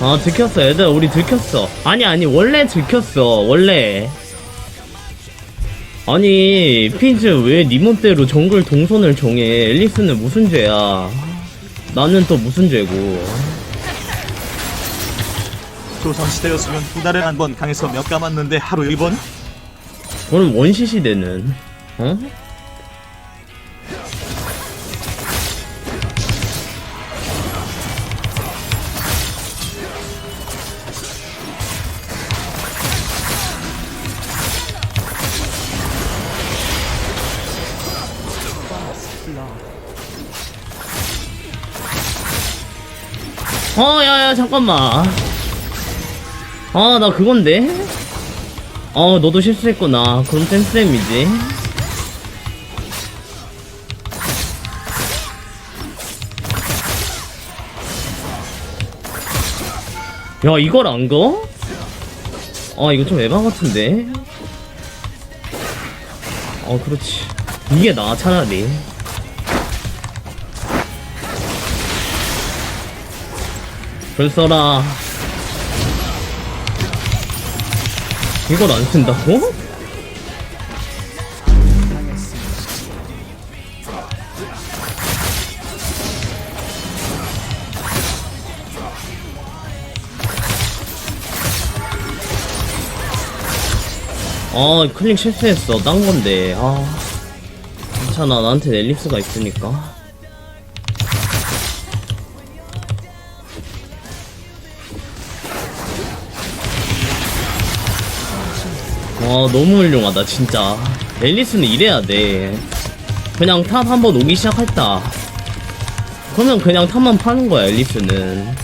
아 들켰어. 얘들 우리 들켰어. 아니 아니 원래 들켰어. 원래. 아니 피즈 왜 니몬대로 정글 동선을 정해? 앨리스는 무슨 죄야? 나는 또 무슨 죄고. 조선시대였으면 두 달에 한 번 강에서 몇 감았는데 하루 일본? 그럼 원시 시대는? 어? 어, 야, 야, 잠깐만. 아, 나 그건데? 어, 너도 실수했구나. 그럼 쌤쌤이지. 야, 이걸 안 거? 아, 이거 좀 에바 같은데? 어, 그렇지. 이게 나, 차라리. 글 써라. 이걸 안 쓴다고? 아 클릭 실수했어 딴 건데 아 괜찮아 나한테 앨리스가 있으니까 와 너무 훌륭하다 진짜. 앨리스는 이래야 돼. 그냥 탑 한번 오기 시작했다. 그러면 그냥 탑만 파는 거야 앨리스는.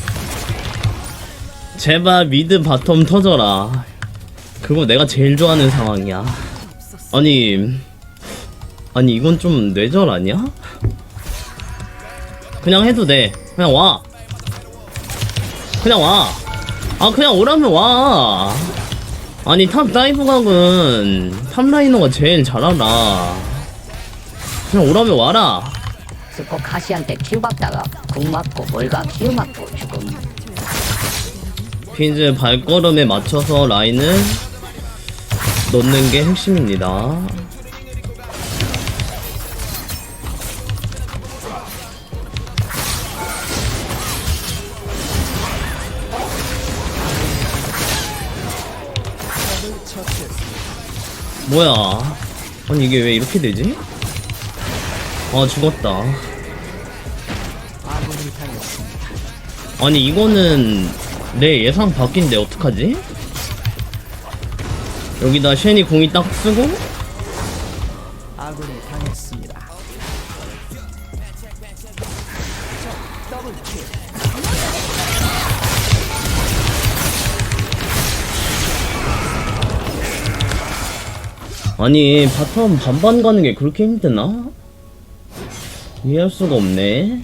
제발 미드 바텀 터져라. 그거 내가 제일 좋아하는 상황이야. 아니 아니 이건 좀 뇌절 아니야? 그냥 해도 돼. 그냥 와. 그냥 와아 그냥 오라면 와 아니 탑 다이브 각은 탑라이너가 제일 잘 알아 그냥 오라면 와라. 스코 카시한테 큐 받다가 궁 맞고 뭘가 큐 맞고 죽음. 핀즈 발걸음에 맞춰서 라인을 넣는 게 핵심입니다 뭐야 아니 이게 왜 이렇게 되지? 아 죽었다 아니 이거는 내 예상 바뀐데 어떡하지? 여기다 쉔이 공이 딱 쓰고 아니 바텀 반반 가는 게 그렇게 힘드나? 이해할 수가 없네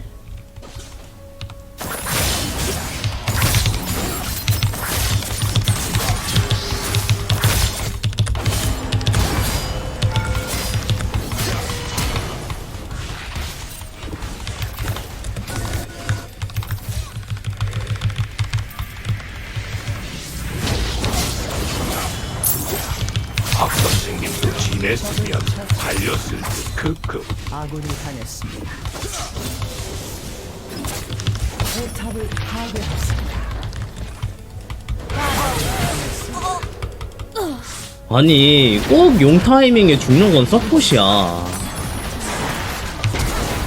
살렸을 듯 크크 아군이 당했습니다. 포탑을 파괴했습니다. 아니 꼭 용 타이밍에 죽는 건 서폿이야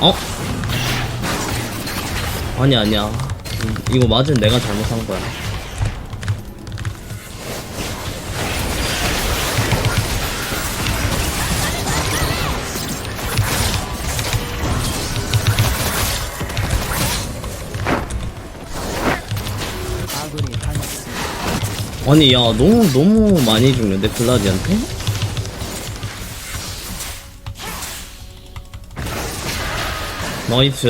어? 아니 아니야 음, 이거 맞은 내가 잘못한 거야 아니 야 너무 너무 많이 죽는데 블라디한테? 나이스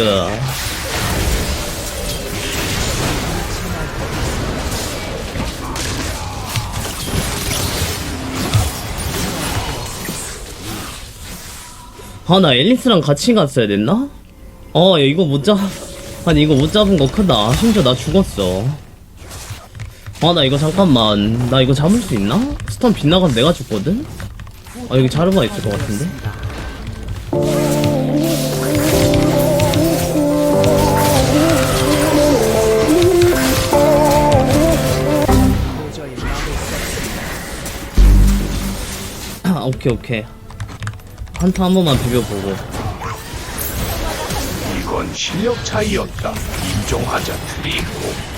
아 나 앨리스랑 같이 갔어야 됐나? 어 야, 이거 못 잡... 아니 이거 못 잡은 거 크다 심지어 나 죽었어 아 나 이거 잠깐만 나 이거 잡을 수 있나? 스턴 빗나가면 내가 죽거든? 아 여기 자르바 있을 것 같은데? 아, 오케이 오케이 한타 한 번만 비벼보고 이건 실력 차이였다. 인정하자 트리코.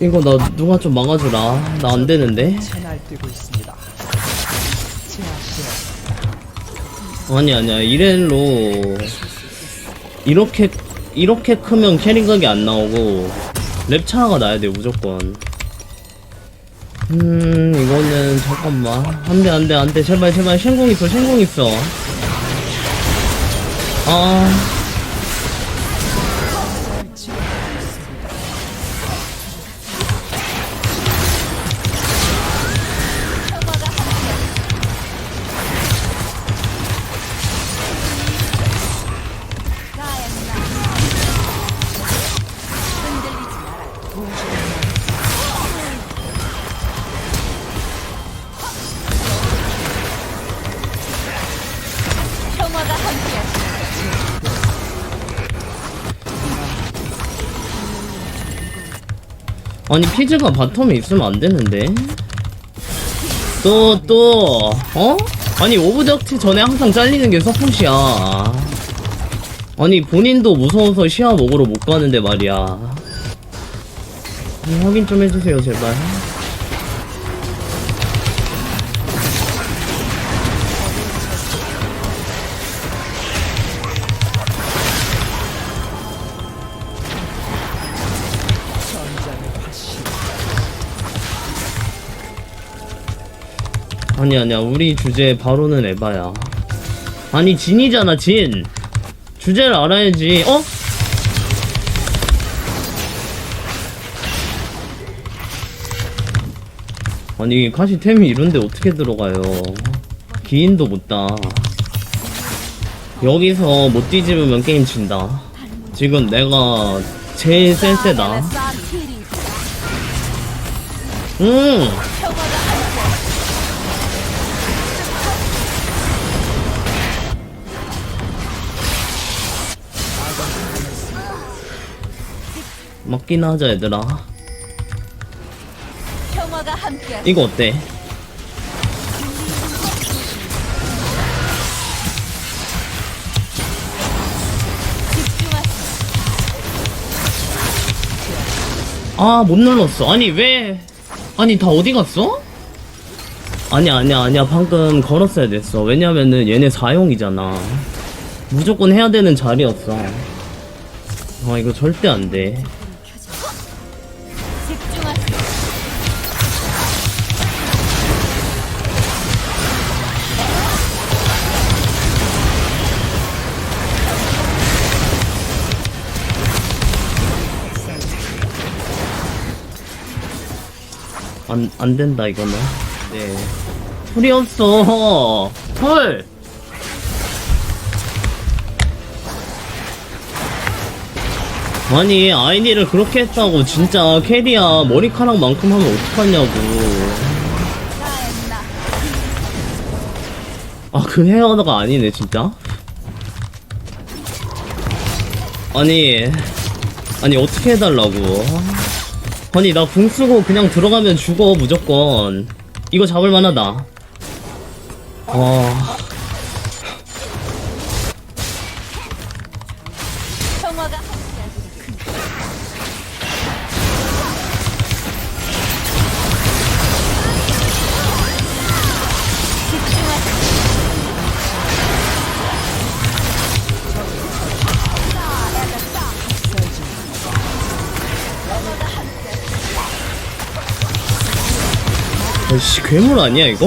이거 나 누가 좀 막아주라. 나 안 되는데. 채날 뛰고 있습니다. 제압되었습니다. 아니 아니야. 이렐로 이렇게 이렇게 크면 캐릭각이 안 나오고 랩 차가 나야 돼 무조건. 음 이거는 잠깐만. 안돼 안돼 안돼. 제발 제발. 신공 있어 신공 있어. 아 아니 피즈가 바텀에 있으면 안 되는데. 또 또 어? 아니 오브젝트 전에 항상 잘리는 게 서폿이야. 아니 본인도 무서워서 시야 먹으러 못 가는데 말이야. 음, 확인 좀 해주세요 제발 아니 아니야. 우리 주제 바로는 에바야. 아니 진이잖아 진. 주제를 알아야지. 어? 아니 카시템이 이런데 어떻게 들어가요? 기인도 못다 여기서 못 뒤집으면 게임 진다. 지금 내가 제일 센세다. 응 맞긴 하자 얘들아. 평화가 함께 이거 어때? 아 못 눌렀어. 아니 왜? 아니 다 어디 갔어? 아니야 아니야 아니야. 방금 걸었어야 됐어. 왜냐면은 얘네 사용이잖아. 무조건 해야 되는 자리였어. 아 이거 절대 안 돼 안, 안 된다, 이거는. 네. 풀이 없어. 헐! 아니, 아이니를 그렇게 했다고, 진짜, 캐리야, 머리카락만큼 하면 어떡하냐고. 아, 그 헤어가 아니네, 진짜? 아니, 아니, 어떻게 해달라고. 아니 나 궁 쓰고 그냥 들어가면 죽어 무조건. 이거 잡을 만하다. 아 씨 괴물 아니야 이거?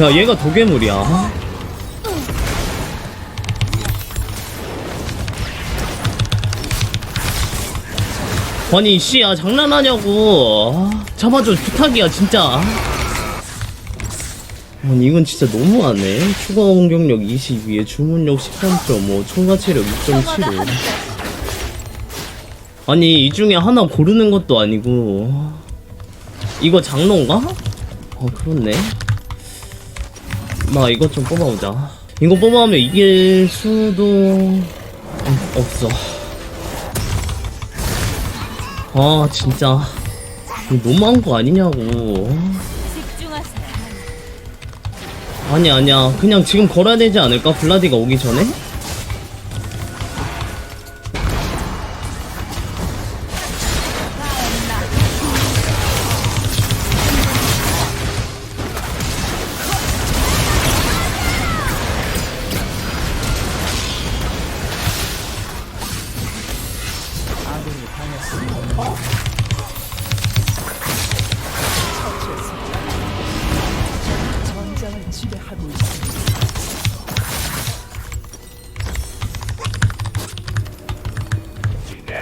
야 얘가 도괴물이야. 아니 씨야 장난하냐고. 잡아줘 부탁이야 진짜. 아니 이건 진짜 너무하네. 추가 공격력 22에 주문력 13.5 총가체력 2.75 아니 이 중에 하나 고르는 것도 아니고. 이거 장로인가? 어 그렇네. 나 이것 좀 뽑아보자. 이거 뽑아오면 이길 수도 음, 없어. 아 진짜. 너무한 거 아니냐고. 아니 아니야. 그냥 지금 걸어야 되지 않을까? 블라디가 오기 전에?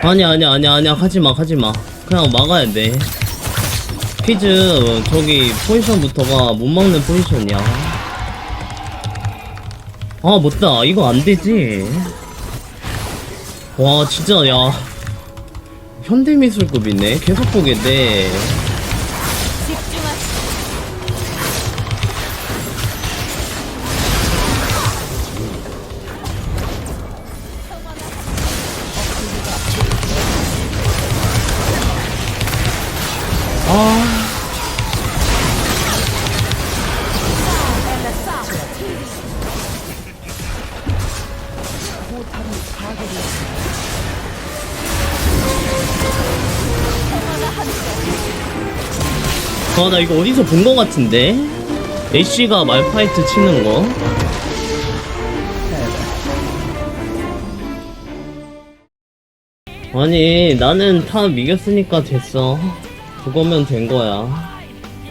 아니야 아니야 아니야 아니야. 하지마 하지마. 그냥 막아야 돼. 피즈 저기 포지션부터가 못 막는 포지션이야. 아 못다. 이거 안되지. 와 진짜 야. 현대미술급이네. 계속 보겠네 아 나 이거 어디서 본거 같은데? 애쉬가 말파이트 치는 거? 아니 나는 탑 이겼으니까 됐어. 그거면 된 거야